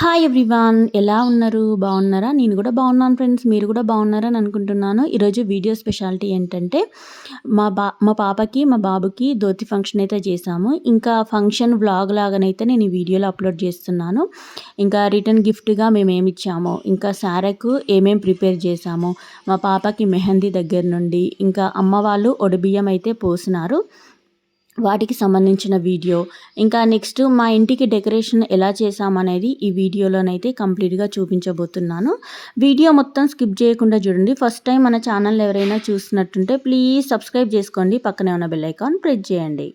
Hi everyone ఎలా ఉన్నారు? బాగున్నారా? నేను కూడా బాగున్నాను ఫ్రెండ్స్ మీరు కూడా బాగున్నారని అనుకుంటున్నాను. ఈరోజు వీడియో స్పెషాలిటీ ఏంటంటే మా బా మా పాపకి మా బాబుకి ధోతి ఫంక్షన్ అయితే చేశాము. ఇంకా ఫంక్షన్ వ్లాగ్ లాగానైతే నేను ఈ వీడియోలో అప్లోడ్ చేస్తున్నాను. ఇంకా రిటర్న్ గిఫ్ట్గా మేము ఏమి ఇచ్చాము? ఇంకా శారకు ఏమేమి ప్రిపేర్ చేశాము? మా పాపకి మెహందీ దగ్గర నుండి ఇంకా అమ్మ వాళ్ళు ఒడిబియ్యం అయితే పోసినారు. వాటికి సంబంధించిన వీడియో. ఇంకా నెక్స్ట్ మా ఇంటికి డెకరేషన్ ఎలా చేసామనేది ఈ వీడియోలోనైతే కంప్లీట్గా చూపించబోతున్నాను. వీడియో మొత్తం స్కిప్ చేయకుండా చూడండి. ఫస్ట్ టైం మన ఛానల్ ఎవరైనా చూసినట్టుంటే ప్లీజ్ సబ్స్క్రైబ్ చేసుకోండి. పక్కనే ఉన్న బెల్ ఐకాన్ ప్రెస్ చేయండి.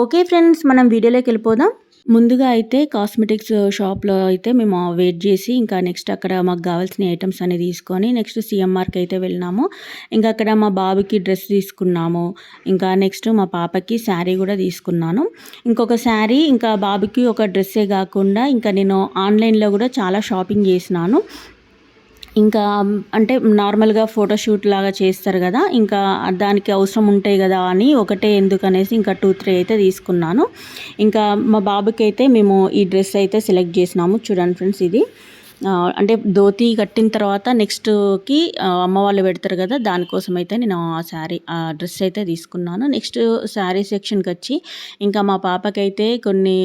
ఓకే ఫ్రెండ్స్ మనం వీడియోలోకి వెళ్ళిపోదాం. ముందుగా అయితే కాస్మెటిక్స్ షాప్లో uh, అయితే మేము uh, వెయిట్ చేసి ఇంకా నెక్స్ట్ అక్కడ మాకు కావాల్సిన ఐటమ్స్ అన్ని తీసుకొని నెక్స్ట్ సిఎంఆర్కి అయితే వెళ్ళినాము. ఇంకా అక్కడ మా బాబుకి డ్రెస్ తీసుకున్నాము. ఇంకా నెక్స్ట్ మా పాపకి శారీ కూడా తీసుకున్నాను. ఇంకొక శారీ ఇంకా బాబుకి ఒక డ్రెస్సే కాకుండా ఇంకా నేను ఆన్లైన్లో కూడా చాలా షాపింగ్ చేసినాను. ఇంకా అంటే నార్మల్గా ఫోటోషూట్ లాగా చేస్తారు కదా ఇంకా దానికి అవసరం ఉంటాయి కదా అని ఒకటే ఎందుకు అనేసి ఇంకా టూ త్రీ అయితే తీసుకున్నాను. ఇంకా మా బాబుకి అయితే మేము ఈ డ్రెస్ అయితే సెలెక్ట్ చేసినాము. చూడండి ఫ్రెండ్స్ ఇది. అంటే ధోతి కట్టిన తర్వాత నెక్స్ట్కి అమ్మ వాళ్ళు పెడతారు కదా దానికోసం అయితే నేను ఆ శారీ ఆ డ్రెస్ అయితే తీసుకున్నాను. నెక్స్ట్ శారీ సెక్షన్కి వచ్చి ఇంకా మా పాపకైతే కొన్ని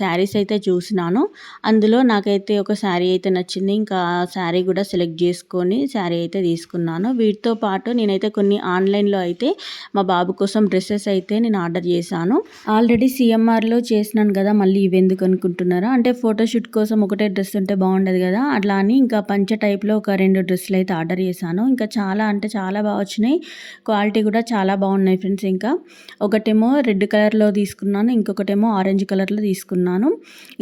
శారీస్ అయితే చూసినాను. అందులో నాకైతే ఒక శారీ అయితే నచ్చింది. ఇంకా ఆ శారీ కూడా సెలెక్ట్ చేసుకొని శారీ అయితే తీసుకున్నాను. వీటితో పాటు నేనైతే కొన్ని ఆన్లైన్లో అయితే మా బాబు కోసం డ్రెస్సెస్ అయితే నేను ఆర్డర్ చేశాను. ఆల్రెడీ సిఎంఆర్లో చేసినాను కదా మళ్ళీ ఇవెందుకు అనుకుంటున్నారా? అంటే ఫోటోషూట్ కోసం ఒకటే డ్రెస్ ఉంటే బాగుండదు కదా. అట్లా అని ఇంకా పంచ టైప్లో ఒక రెండు డ్రెస్సులు అయితే ఆర్డర్ చేశాను. ఇంకా చాలా అంటే చాలా బాగా వచ్చినాయి. క్వాలిటీ కూడా చాలా బాగున్నాయి ఫ్రెండ్స్ ఇంకా. ఒకటేమో రెడ్ కలర్లో తీసుకున్నాను ఇంకొకటేమో ఆరెంజ్ కలర్లో తీసుకున్నాను.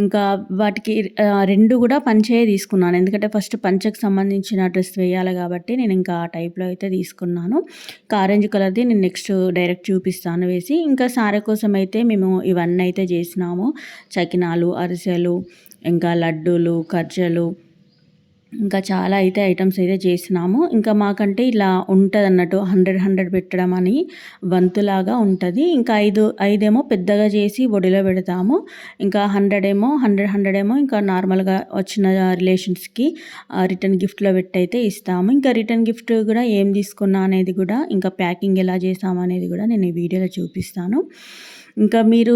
ఇంకా వాటికి రెండు కూడా పంచే తీసుకున్నాను. ఎందుకంటే ఫస్ట్ పంచకు సంబంధించిన డ్రెస్ వేయాలి కాబట్టి నేను ఇంకా ఆ టైప్లో అయితే తీసుకున్నాను. ఇంకా ఆరెంజ్ కలర్ది నేను నెక్స్ట్ డైరెక్ట్ చూపిస్తాను వేసి. ఇంకా సారె కోసం అయితే మేము ఇవన్నీ అయితే చేసినాము. చకినాలు అరిసెలు ఇంకా లడ్డూలు ఖర్జలు ఇంకా చాలా అయితే ఐటమ్స్ అయితే చేసినాము. ఇంకా మాకంటే ఇలా ఉంటుంది అన్నట్టు హండ్రెడ్ హండ్రెడ్ పెట్టడం అని వంతులాగా ఉంటుంది. ఇంకా ఐదు ఐదేమో పెద్దగా చేసి ఒడిలో పెడతాము. ఇంకా హండ్రెడ్ ఏమో హండ్రెడ్ హండ్రెడ్ ఏమో ఇంకా నార్మల్గా వచ్చిన రిలేషన్స్కి రిటర్న్ గిఫ్ట్లో పెట్టి అయితే ఇస్తాము. ఇంకా రిటర్న్ గిఫ్ట్ కూడా ఏం తీసుకున్నా అనేది కూడా ఇంకా ప్యాకింగ్ ఎలా చేసాము అనేది కూడా నేను ఈ వీడియోలో చూపిస్తాను. ఇంకా మీరు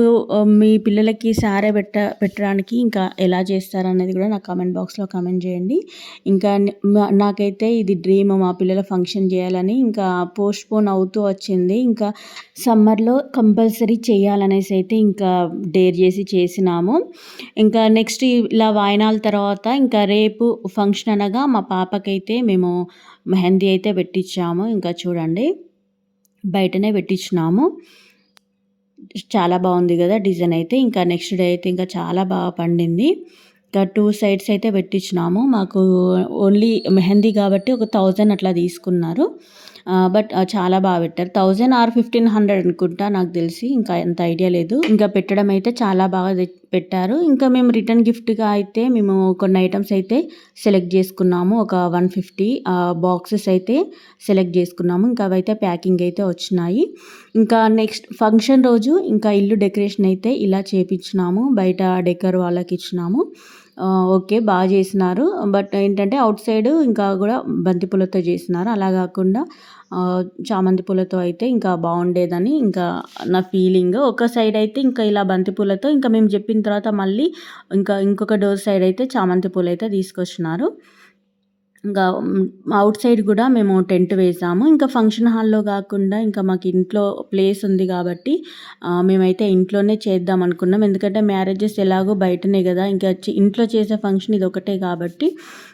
మీ పిల్లలకి సారే పెట్ట పెట్టడానికి ఇంకా ఎలా చేస్తారనేది కూడా నాకు కామెంట్ బాక్స్లో కామెంట్ చేయండి. ఇంకా నాకైతే ఇది డ్రీమ్ మా పిల్లల ఫంక్షన్ చేయాలని ఇంకా పోస్ట్ పోన్ అవుతూ వచ్చింది. ఇంకా సమ్మర్లో కంపల్సరీ చేయాలనేసి అయితే ఇంకా డేర్ చేసి చేసినాము. ఇంకా నెక్స్ట్ ఇలా వాయినాల తర్వాత ఇంకా రేపు ఫంక్షన్ అనగా మా పాపకైతే మేము మెహందీ అయితే పెట్టించాము. ఇంకా చూడండి బయటనే పెట్టించినాము. చాలా బాగుంది కదా డిజైన్ అయితే. ఇంకా నెక్స్ట్ డే అయితే ఇంకా చాలా బాగా పండింది. ఇంకా టూ సైడ్స్ అయితే పెట్టించినాము. మాకు ఓన్లీ మెహందీ కాబట్టి ఒక థౌజండ్ అట్లా తీసుకున్నారు. బట్ చాలా బాగా పెట్టారు. థౌజండ్ ఆర్ ఫిఫ్టీన్ హండ్రెడ్ అనుకుంటా నాకు తెలిసి. ఇంకా ఎంత ఐడియా లేదు. ఇంకా పెట్టడం అయితే చాలా బాగా పెట్టారు. ఇంకా మేము రిటర్న్ గిఫ్ట్గా అయితే మేము కొన్ని ఐటమ్స్ అయితే సెలెక్ట్ చేసుకున్నాము. ఒక వన్ ఫిఫ్టీ బాక్సెస్ అయితే సెలెక్ట్ చేసుకున్నాము. ఇంకా అవైతే ప్యాకింగ్ అయితే వచ్చినాయి. ఇంకా నెక్స్ట్ ఫంక్షన్ రోజు ఇంకా ఇల్లు డెకరేషన్ అయితే ఇలా చేపించినాము. బయట డెకర్ వాళ్ళకి ఇచ్చినాము. ఓకే బాగా చేసినారు. బట్ ఏంటంటే అవుట్ సైడ్ ఇంకా కూడా బంతిపూలతో చేసినారు. అలా కాకుండా చామంతి పూలతో అయితే ఇంకా బాగుండేదని ఇంకా నా ఫీలింగ్. ఒక సైడ్ అయితే ఇంకా ఇలా బంతి పూలతో ఇంకా మేము చెప్పిన తర్వాత మళ్ళీ ఇంకా ఇంకొక డోర్ సైడ్ అయితే చామంతి పూలు అయితే తీసుకొచ్చినారు. ఇంకా అవుట్ సైడ్ కూడా మేము టెంట్ వేసాము. ఇంకా ఫంక్షన్ హాల్లో కాకుండా ఇంకా మాకు ఇంట్లో ప్లేస్ ఉంది కాబట్టి మేమైతే ఇంట్లోనే చేద్దాం అనుకున్నాం. ఎందుకంటే మ్యారేజెస్ ఎలాగో బయటనే కదా. ఇంకా ఇంట్లో చేసే ఫంక్షన్ ఇది ఒకటే కాబట్టి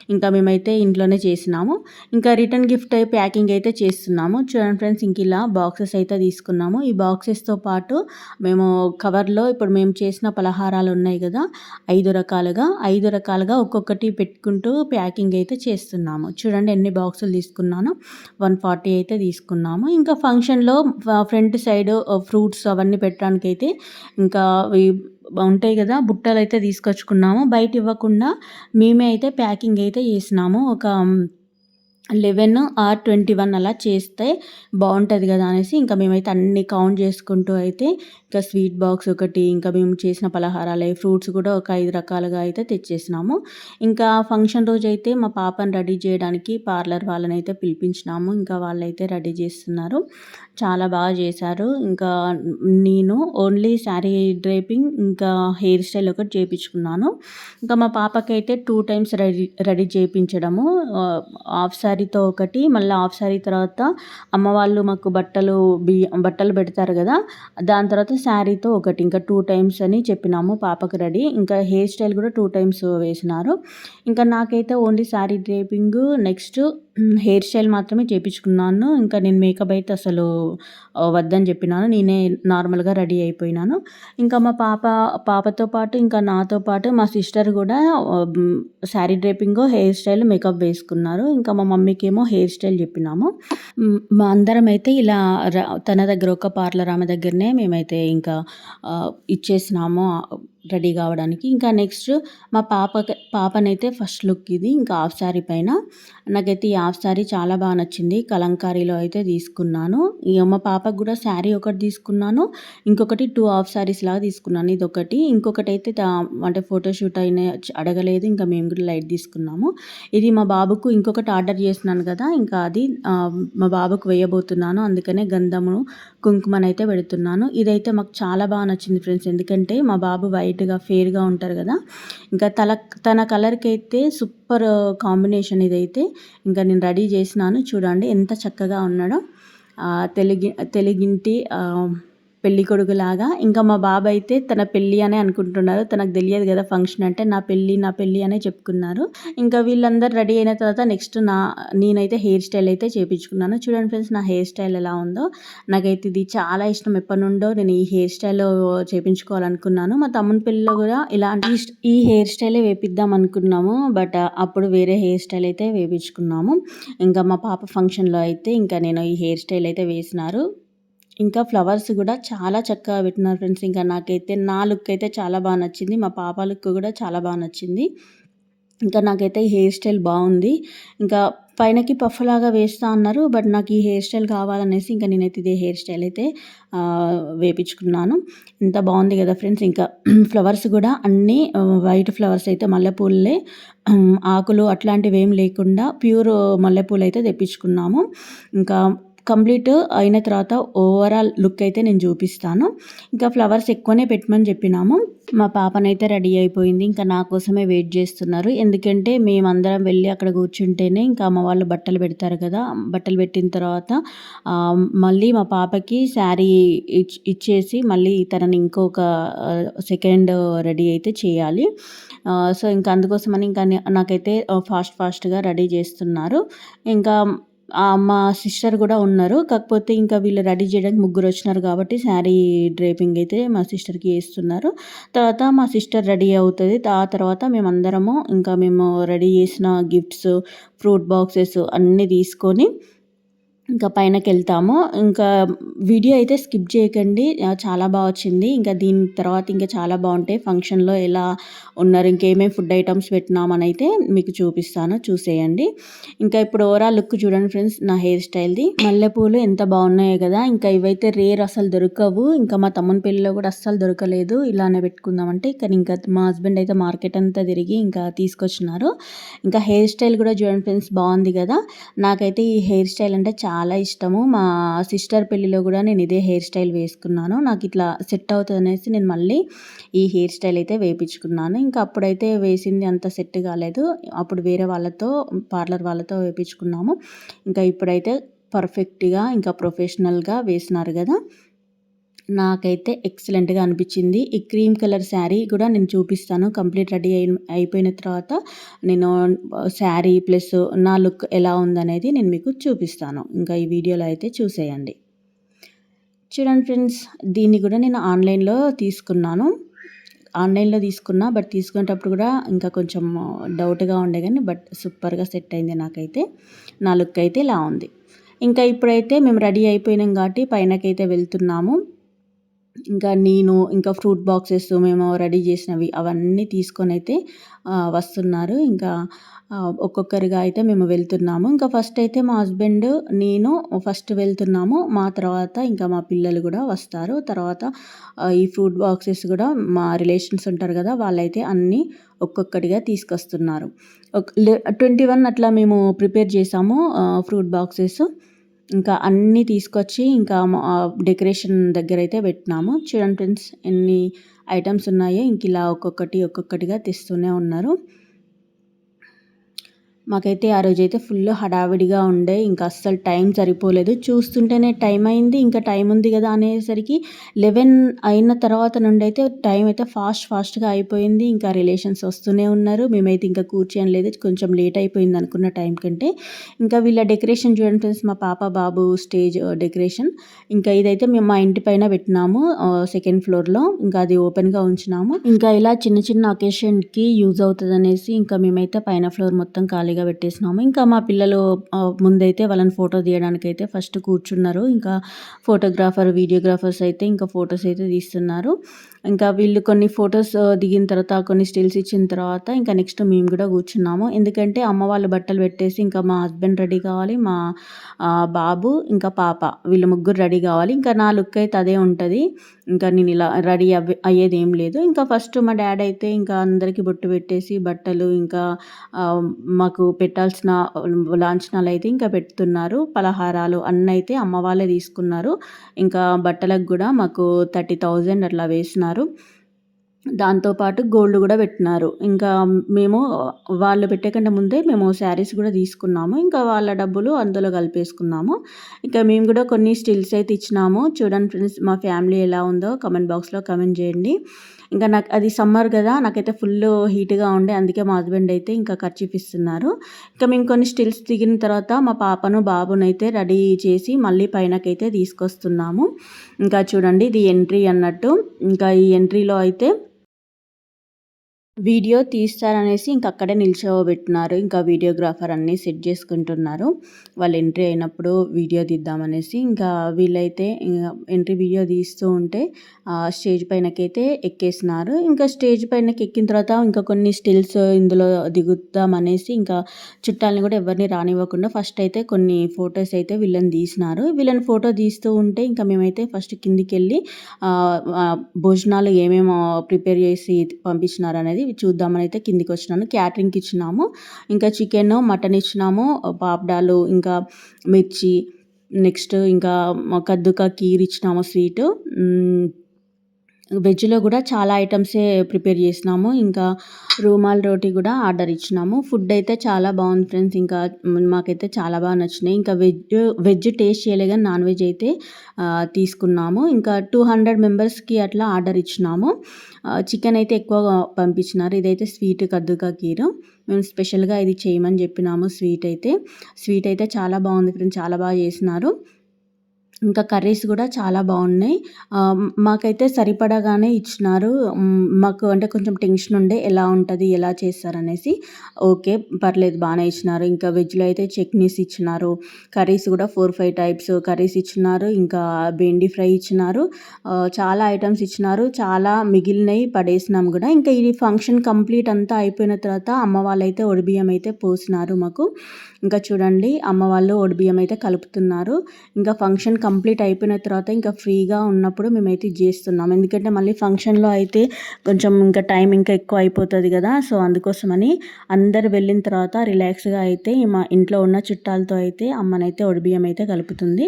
ఇంకా మేమైతే ఇంట్లోనే చేసినాము. ఇంకా రిటర్న్ గిఫ్ట్ అయి ప్యాకింగ్ అయితే చేస్తున్నాము. చూడండి ఫ్రెండ్స్ ఇంక ఇలా బాక్సెస్ అయితే తీసుకున్నాము. ఈ బాక్సెస్తో పాటు మేము కవర్లో ఇప్పుడు మేము చేసిన పలహారాలు ఉన్నాయి కదా ఐదు రకాలుగా ఐదు రకాలుగా ఒక్కొక్కటి పెట్టుకుంటూ ప్యాకింగ్ అయితే చేస్తున్నాము. చూడండి ఎన్ని బాక్సులు తీసుకున్నాను. వన్ ఫార్టీ అయితే తీసుకున్నాము. ఇంకా ఫంక్షన్లో ఫ్రంట్ సైడ్ ఫ్రూట్స్ అవన్నీ పెట్టడానికి అయితే ఇంకా ఉంటాయి కదా బుట్టలు అయితే తీసుకొచ్చుకున్నాము. బయట ఇవ్వకుండా మేమే అయితే ప్యాకింగ్ అయితే చేసినాము. ఒక లెవెన్ ఆర్ ట్వంటీ వన్ అలా చేస్తే బాగుంటుంది కదా అనేసి ఇంకా మేమైతే అన్ని కౌంట్ చేసుకుంటూ అయితే ఇంకా స్వీట్ బాక్స్ ఒకటి ఇంకా మేము చేసిన పలహారాలే ఫ్రూట్స్ కూడా ఒక ఐదు రకాలుగా అయితే తెచ్చేసినాము. ఇంకా ఫంక్షన్ రోజు అయితే మా పాపని రెడీ చేయడానికి పార్లర్ వాళ్ళని అయితే పిలిపించినాము. ఇంకా వాళ్ళైతే రెడీ చేస్తున్నారు. చాలా బాగా చేశారు. ఇంకా నేను ఓన్లీ శారీ డ్రైపింగ్ ఇంకా హెయిర్ స్టైల్ ఒకటి చేయించుకున్నాను ఇంకా మా పాపకైతే టూ టైమ్స్ రెడీ రెడీ చేయించడము హాఫ్ శారీతో ఒకటి మళ్ళీ హాఫ్ శారీ తర్వాత అమ్మ వాళ్ళు మాకు బట్టలు బియ్య బట్టలు పెడతారు కదా దాని తర్వాత శారీతో ఒకటి ఇంకా టూ టైమ్స్ అని చెప్పినాము పాపకు రెడీ. ఇంకా హెయిర్ స్టైల్ కూడా టూ టైమ్స్ వేసినారు. ఇంకా నాకైతే only sari draping next hair style మాత్రమే చేయించుకున్నాను ఇంకా నేను మేకప్ అయితే అసలు వద్దని చెప్పినాను. నేనే నార్మల్గా రెడీ అయిపోయినాను. ఇంకా మా పాప పాపతో పాటు ఇంకా నాతో పాటు మా సిస్టర్ కూడా sari draping hair style makeup వేసుకున్నారు. ఇంకా మా మమ్మీకి ఏమో హెయిర్ స్టైల్ చెప్పినాము. మా అందరం అయితే ఇలా తన దగ్గర ఒక పార్లర్ ఆమె దగ్గరనే మేమైతే ఇంకా ఇచ్చేసినాము రెడీ కావడానికి. ఇంకా నెక్స్ట్ మా పాప పాపనైతే ఫస్ట్ లుక్ ఇది ఇంకా హాఫ్ శారీ పైన. నాకైతే ఈ హాఫ్ శారీ చాలా బాగా నచ్చింది. కలంకారీలో అయితే తీసుకున్నాను. మా పాపకు కూడా శారీ ఒకటి తీసుకున్నాను. ఇంకొకటి టూ హాఫ్ శారీస్ లాగా తీసుకున్నాను. ఇది ఒకటి ఇంకొకటి అయితే అంటే ఫోటోషూట్ అయిన అడగలేదు. ఇంకా మేము కూడా లైట్ తీసుకున్నాము. ఇది మా బాబుకు ఇంకొకటి ఆర్డర్ చేసినాను కదా ఇంకా అది మా బాబుకు వేయబోతున్నాను. అందుకనే గంధము కుంకుమనైతే పెడుతున్నాను. ఇదైతే మాకు చాలా బాగా నచ్చింది ఫ్రెండ్స్. ఎందుకంటే మా బాబు వైట్గా ఫేర్గా ఉంటారు కదా. ఇంకా తల తన కలర్కి అయితే సూపర్ కాంబినేషన్ ఇదైతే. ఇంకా నేను రెడీ చేసినాను. చూడండి ఎంత చక్కగా ఉన్నాడో. తెలుగి తెలుగింటి పెళ్ళి కొడుకులాగా ఇంకా మా బాబు అయితే తన పెళ్ళి అనే అనుకుంటున్నారు. తనకు తెలియదు కదా ఫంక్షన్ అంటే నా పెళ్ళి నా పెళ్ళి అనే చెప్పుకున్నారు. ఇంకా వీళ్ళందరూ రెడీ అయిన తర్వాత నెక్స్ట్ నా నేనైతే హెయిర్ స్టైల్ అయితే చేయించుకున్నాను చూడండి ఫ్రెండ్స్ నా హెయిర్ స్టైల్ ఎలా ఉందో. నాకైతే ఇది చాలా ఇష్టం. ఎప్పటి నుండో నేను ఈ హెయిర్ స్టైల్ చేయించుకోవాలనుకున్నాను మా తమ్ముని పెళ్ళిలో కూడా ఇలాంటి ఈ హెయిర్ స్టైలే వేపిద్దాం అనుకున్నాము. బట్ అప్పుడు వేరే హెయిర్ స్టైల్ అయితే వేపించుకున్నాము. ఇంకా మా పాప ఫంక్షన్లో అయితే ఇంకా నేను ఈ హెయిర్ స్టైల్ అయితే వేసినారు. ఇంకా ఫ్లవర్స్ కూడా చాలా చక్కగా పెట్టినారు ఫ్రెండ్స్. ఇంకా నాకైతే నా లుక్ అయితే చాలా బాగా నచ్చింది. మా పాప లుక్ కూడా చాలా బాగా నచ్చింది. ఇంకా నాకైతే హెయిర్ స్టైల్ బాగుంది. ఇంకా పైనకి పఫ్ లాగా వేస్తా అన్నారు. బట్ నాకు ఈ హెయిర్ స్టైల్ కావాలనేసి ఇంకా నేనైతే ఇదే హెయిర్ స్టైల్ అయితే వేపించుకున్నాను. ఇంత బాగుంది కదా ఫ్రెండ్స్. ఇంకా ఫ్లవర్స్ కూడా అన్నీ వైట్ ఫ్లవర్స్ అయితే మల్లెపూలే. ఆకులు అట్లాంటివి ఏం లేకుండా ప్యూర్ మల్లెపూలు అయితే తెప్పించుకున్నాము. ఇంకా కంప్లీట్ అయిన తర్వాత ఓవరాల్ లుక్ అయితే నేను చూపిస్తాను. ఇంకా ఫ్లవర్స్ ఎక్కువనే పెట్టమని చెప్పినాము. మా పాపనైతే రెడీ అయిపోయింది. ఇంకా నా కోసమే వెయిట్ చేస్తున్నారు. ఎందుకంటే మేమందరం వెళ్ళి అక్కడ కూర్చుంటేనే ఇంకా అమ్మ వాళ్ళు బట్టలు పెడతారు కదా. బట్టలు పెట్టిన తర్వాత మళ్ళీ మా పాపకి శారీ ఇచ్చేసి మళ్ళీ తనని ఇంకొక సెకండ్ రెడీ అయితే చేయాలి. సో ఇంకా అందుకోసమని ఇంకా నాకైతే ఫాస్ట్ ఫాస్ట్గా రెడీ చేస్తున్నారు. ఇంకా మా సిస్టర్ కూడా ఉన్నారు. కాకపోతే ఇంకా వీళ్ళు రెడీ చేయడానికి ముగ్గురు వచ్చినారు కాబట్టి శారీ డ్రేపింగ్ అయితే మా సిస్టర్కి వేస్తున్నారు. తర్వాత మా సిస్టర్ రెడీ అవుతుంది. ఆ తర్వాత మేమందరము ఇంకా మేము రెడీ చేసిన గిఫ్ట్స్ ఫ్రూట్ బాక్సెస్ అన్నీ తీసుకొని ఇంకా పైనకి వెళ్తాము ఇంకా వీడియో అయితే స్కిప్ చేయకండి. చాలా బాగా వచ్చింది. ఇంకా దీని తర్వాత ఇంకా చాలా బాగుంటాయి. ఫంక్షన్లో ఎలా ఉన్నారు ఇంకేమేమి ఫుడ్ ఐటమ్స్ పెట్టినామని అయితే మీకు చూపిస్తాను. చూసేయండి. ఇంకా ఇప్పుడు ఓవరాల్ లుక్ చూడండి ఫ్రెండ్స్ నా హెయిర్ స్టైల్ది. మల్లెపూలు ఎంత బాగున్నాయో కదా! ఇంకా ఇవైతే రేర్ అసలు దొరకవు. ఇంకా మా తమ్ముని పెళ్ళిలో కూడా అస్సలు దొరకలేదు. ఇలానే పెట్టుకుందామంటే. ఇక్కడ ఇంకా మా హస్బెండ్ అయితే మార్కెట్ అంతా తిరిగి ఇంకా తీసుకొచ్చినారు. ఇంకా హెయిర్ స్టైల్ కూడా చూడండి ఫ్రెండ్స్ బాగుంది కదా! నాకైతే ఈ హెయిర్ స్టైల్ అంటే చాలా చాలా ఇష్టము. మా సిస్టర్ పెళ్ళిలో కూడా నేను ఇదే హెయిర్ స్టైల్ వేసుకున్నాను. నాకు ఇట్లా సెట్ అవుతుంది అనేసి నేను మళ్ళీ ఈ హెయిర్ స్టైల్ అయితే వేయించుకున్నాను ఇంకా అప్పుడైతే వేసింది అంత సెట్ కాలేదు. అప్పుడు వేరే వాళ్ళతో పార్లర్ వాళ్ళతో వేయించుకున్నాము ఇంకా ఇప్పుడైతే పర్ఫెక్ట్గా ఇంకా ప్రొఫెషనల్గా వేసినారు కదా. నాకైతే ఎక్సలెంట్గా అనిపించింది. ఈ క్రీమ్ కలర్ శారీ కూడా నేను చూపిస్తాను. కంప్లీట్ రెడీ అయి అయిపోయిన తర్వాత నేను శారీ ప్లస్ నా లుక్ ఎలా ఉందనేది నేను మీకు చూపిస్తాను. ఇంకా ఈ వీడియోలో అయితే చూసేయండి. చూడండి ఫ్రెండ్స్ దీన్ని కూడా నేను ఆన్లైన్లో తీసుకున్నాను. ఆన్లైన్లో తీసుకున్నా బట్ తీసుకునేటప్పుడు కూడా ఇంకా కొంచెం డౌట్గా ఉండే కానీ బట్ సూపర్గా సెట్ అయింది నాకైతే. నా లుక్ అయితే ఇలా ఉంది. ఇంకా ఇప్పుడైతే మేము రెడీ అయిపోయినాం కాబట్టి పైనకైతే వెళ్తున్నాము. ఇంకా నేను ఇంకా ఫ్రూట్ బాక్సెస్ మేము రెడీ చేసినవి అవన్నీ తీసుకొని అయితే వస్తున్నారు. ఇంకా ఒక్కొక్కరిగా అయితే మేము వెళ్తున్నాము. ఇంకా ఫస్ట్ అయితే మా హస్బెండ్ నేను ఫస్ట్ వెళ్తున్నాము. మా తర్వాత ఇంకా మా పిల్లలు కూడా వస్తారు. తర్వాత ఈ ఫ్రూట్ బాక్సెస్ కూడా మా రిలేషన్స్ ఉంటారు కదా వాళ్ళైతే అన్నీ ఒక్కొక్కటిగా తీసుకొస్తున్నారు. ట్వంటీ వన్ అట్లా మేము ప్రిపేర్ చేసాము ఫ్రూట్ బాక్సెస్. ఇంకా అన్నీ తీసుకొచ్చి ఇంకా డెకరేషన్ దగ్గర అయితే పెట్టినాము. చూడండి ఫ్రెండ్స్ ఎన్ని ఐటమ్స్ ఉన్నాయో ఇంక ఇలా ఒక్కొక్కటి ఒక్కొక్కటిగా తెస్తూనే ఉన్నారు. మాకైతే ఆ రోజైతే ఫుల్ హడావిడిగా ఉండే ఇంకా అస్సలు టైం సరిపోలేదు. చూస్తుంటేనే టైం అయింది ఇంకా టైం ఉంది కదా అనేసరికి లెవెన్ అయిన తర్వాత నుండి అయితే టైం అయితే ఫాస్ట్ ఫాస్ట్గా అయిపోయింది. ఇంకా రిలేషన్స్ వస్తూనే ఉన్నారు. మేమైతే ఇంకా కూర్చొని లేదు కొంచెం లేట్ అయిపోయింది అనుకున్న టైం కంటే. ఇంకా వీళ్ళ డెకరేషన్ చూడండి ఫ్రెండ్స్ మా పాప బాబు స్టేజ్ డెకరేషన్. ఇంకా ఇదైతే మేము మా ఇంటి పైన పెట్టినాము సెకండ్ ఫ్లోర్లో. ఇంకా అది ఓపెన్గా ఉంచినాము. ఇంకా ఇలా చిన్న చిన్న అకేషన్కి యూజ్ అవుతుంది అనేసి ఇంకా మేమైతే పైన ఫ్లోర్ మొత్తం ఖాళీ ఖాళీగా పెట్టేసినాము. ఇంకా మా పిల్లలు ముందైతే వాళ్ళని ఫోటో తీయడానికైతే ఫస్ట్ కూర్చున్నారు. ఇంకా ఫోటోగ్రాఫర్ వీడియోగ్రాఫర్స్ అయితే ఇంకా ఫొటోస్ అయితే తీస్తున్నారు. ఇంకా వీళ్ళు కొన్ని ఫొటోస్ దిగిన తర్వాత కొన్ని స్టిల్స్ ఇచ్చిన తర్వాత ఇంకా నెక్స్ట్ మేము కూడా కూర్చున్నాము. ఎందుకంటే అమ్మ వాళ్ళు బట్టలు పెట్టేసి ఇంకా మా హస్బెండ్ రెడీ కావాలి మా బాబు ఇంకా పాప. వీళ్ళు ముగ్గురు రెడీ కావాలి. ఇంకా నా లుక్ అయితే అదే ఉంటుంది. ఇంకా నేను ఇలా రెడీ అవ్వ అయ్యేది ఏం లేదు. ఇంకా ఫస్ట్ మా డాడీ అయితే ఇంకా అందరికీ బొట్టు పెట్టేసి బట్టలు ఇంకా మాకు పెట్టాల్సిన లాంఛనాలు అయితే ఇంకా పెడుతున్నారు. పలహారాలు అన్నీ అయితే అమ్మ వాళ్ళే తీసుకున్నారు. ఇంకా బట్టలకు కూడా మాకు థర్టీ థౌజండ్ అట్లా వేసినారు. ఉన్నారు దాంతోపాటు గోల్డ్ కూడా పెట్టినారు. ఇంకా మేము వాళ్ళు పెట్టేకంటే ముందే మేము శారీస్ కూడా తీసుకున్నాము. ఇంకా వాళ్ళ డబ్బులు అందులో కలిపేసుకున్నాము. ఇంకా మేము కూడా కొన్ని స్టిల్స్ అయితే ఇచ్చినాము. చూడండి ఫ్రెండ్స్ మా ఫ్యామిలీ ఎలా ఉందో కమెంట్ బాక్స్లో కమెంట్ చేయండి. ఇంకా నాకు అది సమ్మర్ కదా నాకైతే ఫుల్ హీట్గా ఉండే అందుకే మా హస్బెండ్ అయితే ఇంకా ఖర్చు ఇస్తున్నారు ఇంకా మేము కొన్ని స్టిల్స్ దిగిన తర్వాత మా పాపను బాబునైతే రెడీ చేసి మళ్ళీ పైనకైతే తీసుకొస్తున్నాము. ఇంకా చూడండి ఇది ఎంట్రీ అన్నట్టు. ఇంకా ఈ ఎంట్రీలో అయితే వీడియో తీస్తారనేసి ఇంక అక్కడే నిల్చోబెట్టినారు. ఇంకా వీడియోగ్రాఫర్ అన్నీ సెట్ చేసుకుంటున్నారు. వాళ్ళు ఎంట్రీ అయినప్పుడు వీడియో తీద్దామనేసి ఇంకా వీళ్ళైతే ఎంట్రీ వీడియో తీస్తూ ఉంటే స్టేజ్ పైనకైతే ఎక్కేసినారు. ఇంకా స్టేజ్ పైనకి ఎక్కిన తర్వాత ఇంకా కొన్ని స్టిల్స్ ఇందులో దిగుద్దామనేసి ఇంకా చుట్టాలని కూడా ఎవరిని రానివ్వకుండా ఫస్ట్ అయితే కొన్ని ఫొటోస్ అయితే వీళ్ళని తీసినారు. వీళ్ళని ఫోటో తీస్తూ ఉంటే ఇంకా మేమైతే ఫస్ట్ కిందికి వెళ్ళి భోజనాలు ఏమేమి ప్రిపేర్ చేసి పంపించినారు అనేది చూద్దామని అయితే కిందికి వచ్చినాను క్యాటరింగ్కి ఇచ్చినాము. ఇంకా చికెన్ మటన్ ఇచ్చినాము. పాపడాలు ఇంకా మిర్చి నెక్స్ట్ ఇంకా కద్దుక కీర్ ఇచ్చినాము స్వీట్ వెజ్లో కూడా చాలా ఐటమ్సే ప్రిపేర్ చేసినాము. ఇంకా రూమాల్ రోటీ కూడా ఆర్డర్ ఇచ్చినాము. ఫుడ్ అయితే చాలా బాగుంది ఫ్రెండ్స్. ఇంకా మాకైతే చాలా బాగా నచ్చినాయి. ఇంకా వెజ్ వెజ్ టేస్ట్ చేయలే కానీ నాన్ వెజ్ అయితే తీసుకున్నాము. ఇంకా టూ హండ్రెడ్ మెంబర్స్కి అట్లా ఆర్డర్ ఇచ్చినాము. చికెన్ అయితే ఎక్కువ పంపించినారు. ఇదైతే స్వీట్ కద్దుకా కీరు. మేము స్పెషల్గా ఇది చేయమని చెప్పినాము స్వీట్ అయితే. స్వీట్ అయితే చాలా బాగుంది ఫ్రెండ్స్. చాలా బాగా చేసినారు. ఇంకా కర్రీస్ కూడా చాలా బాగున్నాయి. మాకైతే సరిపడగానే ఇచ్చినారు. మాకు అంటే కొంచెం టెన్షన్ ఉండే ఎలా ఉంటుంది ఎలా చేస్తారనేసి. ఓకే పర్లేదు బాగానే ఇచ్చినారు. ఇంకా వెజ్లో అయితే చట్నీస్ ఇచ్చినారు. కర్రీస్ కూడా ఫోర్ ఫైవ్ టైప్స్ కర్రీస్ ఇచ్చినారు. ఇంకా బెండి ఫ్రై ఇచ్చినారు. చాలా ఐటమ్స్ ఇచ్చినారు. చాలా మిగిలినవి పడేసినాం కూడా. ఇంకా ఇది ఫంక్షన్ కంప్లీట్ అంతా అయిపోయిన తర్వాత అమ్మ వాళ్ళైతే ఒడిబియ్యం అయితే పోసినారు మాకు. ఇంకా చూడండి అమ్మ వాళ్ళు ఒడిబియ్యం అయితే కలుపుతున్నారు. ఇంకా ఫంక్షన్ కంప్లీట్ అయిపోయిన తర్వాత ఇంకా ఫ్రీగా ఉన్నప్పుడు మేమైతే చేస్తున్నాం. ఎందుకంటే మళ్ళీ ఫంక్షన్లో అయితే కొంచెం ఇంకా టైం ఇంకా ఎక్కువ అయిపోతుంది కదా సో అందుకోసమని అందరు వెళ్ళిన తర్వాత రిలాక్స్గా అయితే మా ఇంట్లో ఉన్న చుట్టాలతో అయితే అమ్మనైతే ఒడిబియ్యం అయితే కలుపుతుంది.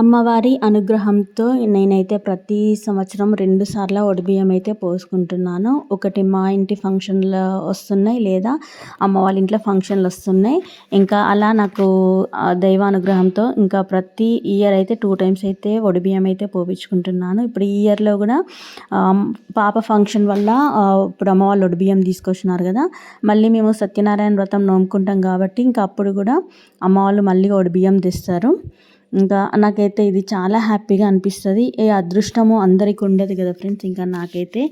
అమ్మవారి అనుగ్రహంతో నేనైతే ప్రతి సంవత్సరం రెండు సార్లు ఒడిబియ్యం అయితే పోసుకుంటున్నాను. ఒకటి మా ఇంటి ఫంక్షన్లో వస్తున్నాయి లేదా అమ్మ వాళ్ళ ఇంట్లో ఫంక్షన్లు వస్తున్నాయి. ఇంకా అలా నాకు దైవానుగ్రహంతో ఇంకా ప్రతి ఇయర్ అయితే టూ టైమ్స్ అయితే ఒడిబియ్యం అయితే పోపించుకుంటున్నాను. ఇప్పుడు ఈ ఇయర్లో కూడా పాప ఫంక్షన్ వల్ల ఇప్పుడు అమ్మ వాళ్ళు ఒడిబియ్యం తీసుకొచ్చినారు కదా మళ్ళీ మేము సత్యనారాయణ వ్రతం నోముకుంటాం కాబట్టి ఇంకా అప్పుడు కూడా అమ్మ వాళ్ళు మళ్ళీ ఒడిబియ్యం తెస్తారు. ఇంకా నాకైతే ఇది చాలా హ్యాపీగా అనిపిస్తుంది. ఏ అదృష్టము అందరికి ఉండదు కదా ఫ్రెండ్స్ ఇంకా నాకైతే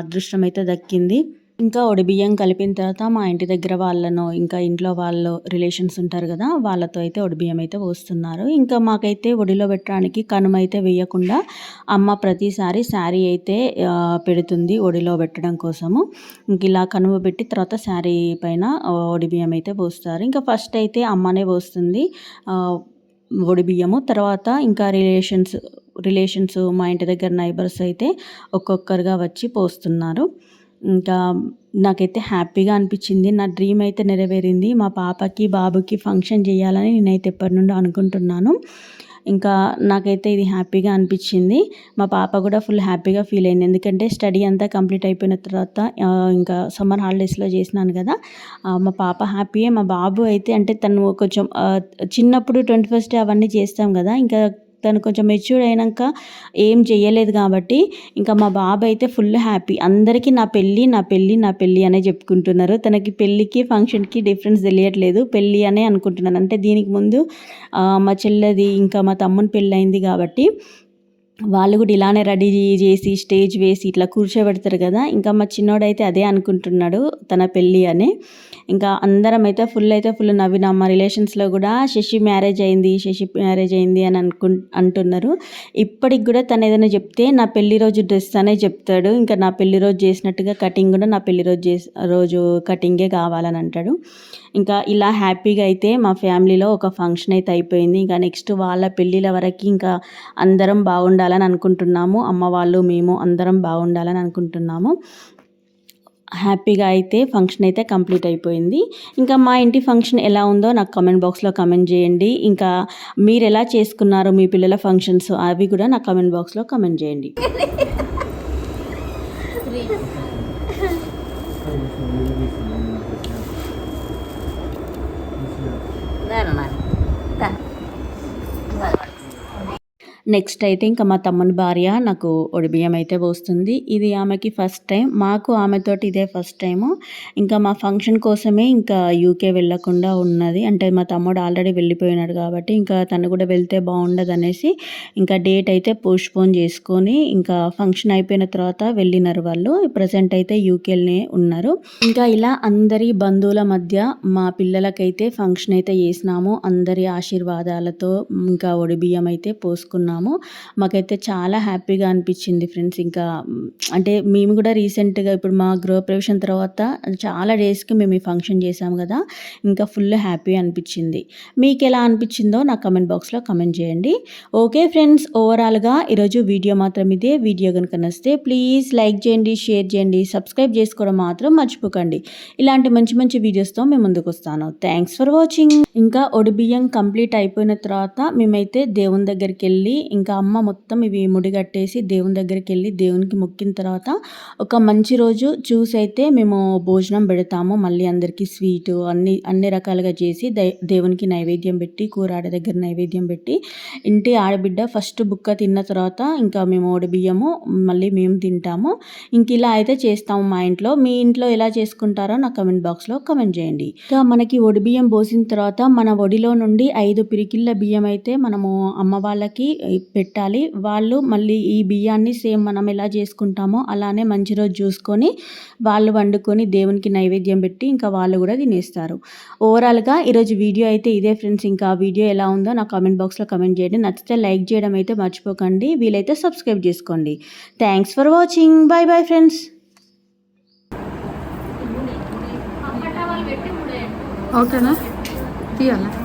అదృష్టం అయితే దక్కింది. ఇంకా ఒడిబియ్యం కలిపిన తర్వాత మా ఇంటి దగ్గర వాళ్ళను ఇంకా ఇంట్లో వాళ్ళు రిలేషన్స్ ఉంటారు కదా వాళ్ళతో అయితే ఒడిబియ్యం అయితే పోస్తున్నారు. ఇంకా మాకైతే ఒడిలో పెట్టడానికి కనుమ అయితే వేయకుండా అమ్మ ప్రతిసారి శారీ అయితే పెడుతుంది ఒడిలో పెట్టడం కోసము. ఇంక ఇలా కనుమ పెట్టి తర్వాత శారీ పైన ఒడి ఒడిబియ్యం అయితే పోస్తారు. ఇంకా ఫస్ట్ అయితే అమ్మనే పోస్తుంది ఒడి ఒడిబియ్యము తర్వాత ఇంకా రిలేషన్స్ రిలేషన్స్ మా ఇంటి దగ్గర నైబర్స్ అయితే ఒక్కొక్కరుగా వచ్చి పోస్తున్నారు. ఇంకా నాకైతే హ్యాపీగా అనిపించింది. నా డ్రీమ్ అయితే నెరవేరింది. మా పాపకి బాబుకి ఫంక్షన్ చేయాలని నేనైతే ఎప్పటి నుండో అనుకుంటున్నాను. ఇంకా నాకైతే ఇది హ్యాపీగా అనిపించింది. మా పాప కూడా ఫుల్ హ్యాపీగా ఫీల్ అయింది. ఎందుకంటే స్టడీ అంతా కంప్లీట్ అయిపోయిన తర్వాత ఇంకా సమ్మర్ హాలిడేస్లో చేసినాను కదా. మా పాప హ్యాపీయే. మా బాబు అయితే అంటే తను కొంచెం చిన్నప్పుడు ట్వంటీ ఫస్ట్ అవన్నీ చేస్తాం కదా. ఇంకా తను కొంచెం మెచ్యూర్ అయినాక ఏం చేయలేదు కాబట్టి ఇంకా మా బాబు అయితే ఫుల్ హ్యాపీ అందరికీ నా పెళ్ళి నా పెళ్ళి నా పెళ్ళి అనే చెప్పుకుంటున్నారు. తనకి పెళ్ళికి ఫంక్షన్కి డిఫరెన్స్ తెలియట్లేదు. పెళ్ళి అనే అనుకుంటున్నాను. అంటే దీనికి ముందు మా చెల్లెది ఇంకా మా తమ్ముని పెళ్ళి అయింది కాబట్టి వాళ్ళు కూడా ఇలానే రెడీ చేసి స్టేజ్ వేసి ఇట్లా కూర్చోబెడతారు కదా. ఇంకా మా చిన్నోడైతే అదే అనుకుంటున్నాడు తన పెళ్ళి అని. ఇంకా అందరం అయితే ఫుల్ అయితే ఫుల్ నవ్వినాం మా రిలేషన్స్లో కూడా శశి మ్యారేజ్ అయింది శశి మ్యారేజ్ అయింది అని అనుకు అంటున్నారు. ఇప్పటికి కూడా తను ఏదైనా చెప్తే నా పెళ్ళి రోజు డ్రెస్ అనే చెప్తాడు. ఇంకా నా పెళ్ళి రోజు చేసినట్టుగా కటింగ్ కూడా నా పెళ్ళి రోజు చేసి రోజు కటింగే కావాలని అంటాడు. ఇంకా ఇలా హ్యాపీగా అయితే మా ఫ్యామిలీలో ఒక ఫంక్షన్ అయితే అయిపోయింది. ఇంకా నెక్స్ట్ వాళ్ళ పెళ్ళిళ్ళ వరకు ఇంకా అందరం బాగుండాలని అనుకుంటున్నాము. అమ్మ వాళ్ళు మేము అందరం బాగుండాలని అనుకుంటున్నాము. హ్యాపీగా అయితే ఫంక్షన్ అయితే కంప్లీట్ అయిపోయింది. ఇంకా మా ఇంటి ఫంక్షన్ ఎలా ఉందో నాకు కమెంట్ బాక్స్లో కమెంట్ చేయండి. ఇంకా మీరు ఎలా చేసుకున్నారు మీ పిల్లల ఫంక్షన్స్ అవి కూడా నాకు కమెంట్ బాక్స్లో కమెంట్ చేయండి. నెక్స్ట్ అయితే ఇంకా మా తమ్ముని భార్య నాకు ఒడిబియ్యం అయితే పోస్తుంది. ఇది ఆమెకి ఫస్ట్ టైం మాకు ఆమెతోటి ఇదే ఫస్ట్ టైము ఇంకా మా ఫంక్షన్ కోసమే ఇంకా యూకే వెళ్ళకుండా ఉన్నది. అంటే మా తమ్ముడు ఆల్రెడీ వెళ్ళిపోయినాడు కాబట్టి ఇంకా తను కూడా వెళ్తే బాగుండదు అనేసి ఇంకా డేట్ అయితే పోస్ట్పోన్ చేసుకొని ఇంకా ఫంక్షన్ అయిపోయిన తర్వాత వెళ్ళినారు వాళ్ళు. ప్రజెంట్ అయితే యూకేలోనే ఉన్నారు. ఇంకా ఇలా అందరి బంధువుల మధ్య మా పిల్లలకైతే ఫంక్షన్ అయితే చేసినాము. అందరి ఆశీర్వాదాలతో ఇంకా ఒడిబియ్యం అయితే పోసుకున్నాము. మాకైతే చాలా హ్యాపీగా అనిపించింది ఫ్రెండ్స్. ఇంకా అంటే మేము కూడా రీసెంట్గా ఇప్పుడు మా గృహప్రవేశం తర్వాత చాలా డేస్కి మేము ఈ ఫంక్షన్ చేసాము కదా. ఇంకా ఫుల్ హ్యాపీ అనిపించింది. మీకు ఎలా అనిపించిందో నా కమెంట్ బాక్స్లో కమెంట్ చేయండి. ఓకే ఫ్రెండ్స్ ఓవరాల్గా ఈరోజు వీడియో మాత్రం ఇదే. వీడియో కనుక నచ్చితే ప్లీజ్ లైక్ చేయండి షేర్ చేయండి సబ్స్క్రైబ్ చేసుకోవడం మాత్రం మర్చిపోకండి. ఇలాంటి మంచి మంచి వీడియోస్తో మేము ముందుకు వస్తాను. Thanks for watching. ఇంకా ఒడిబియ్యం కంప్లీట్ అయిపోయిన తర్వాత మేమైతే దేవుని దగ్గరికి వెళ్ళి ఇంకా అమ్మ మొత్తం ఇవి ముడిగట్టేసి దేవుని దగ్గరికి వెళ్ళి దేవునికి మొక్కిన తర్వాత ఒక మంచి రోజు చూసి అయితే మేము భోజనం పెడతాము. మళ్ళీ అందరికీ స్వీట్ అన్ని అన్ని రకాలుగా చేసి దేవునికి నైవేద్యం పెట్టి కూరాడ దగ్గర నైవేద్యం పెట్టి ఇంటి ఆడబిడ్డ ఫస్ట్ బుక్క తిన్న తర్వాత ఇంకా మేము ఓడి బియ్యము మళ్ళీ మేము తింటాము. ఇంక ఇలా అయితే చేస్తాము మా ఇంట్లో. మీ ఇంట్లో ఎలా చేసుకుంటారో నా కమెంట్ బాక్స్లో కమెంట్ చేయండి. ఇంకా మనకి ఒడి బియ్యం పోసిన తర్వాత మన ఒడిలో నుండి ఐదు పిరికిళ్ళ బియ్యం అయితే మనము అమ్మ వాళ్ళకి పెట్టాలి. వాళ్ళు మళ్ళీ ఈ బియ్యాన్ని సేమ్ మనం ఎలా చేసుకుంటామో అలానే మంచి రోజు చూసుకొని వాళ్ళు వండుకొని దేవునికి నైవేద్యం పెట్టి ఇంకా వాళ్ళు కూడా తినేస్తారు. ఓవరాల్గా ఈరోజు వీడియో అయితే ఇదే ఫ్రెండ్స్. ఇంకా ఆ వీడియో ఎలా ఉందో నా కామెంట్ బాక్స్లో కమెంట్ చేయండి. నచ్చితే లైక్ చేయడం అయితే మర్చిపోకండి. వీలైతే సబ్స్క్రైబ్ చేసుకోండి. Thanks for watching bye bye friends ఓకేనా? తీయాలా?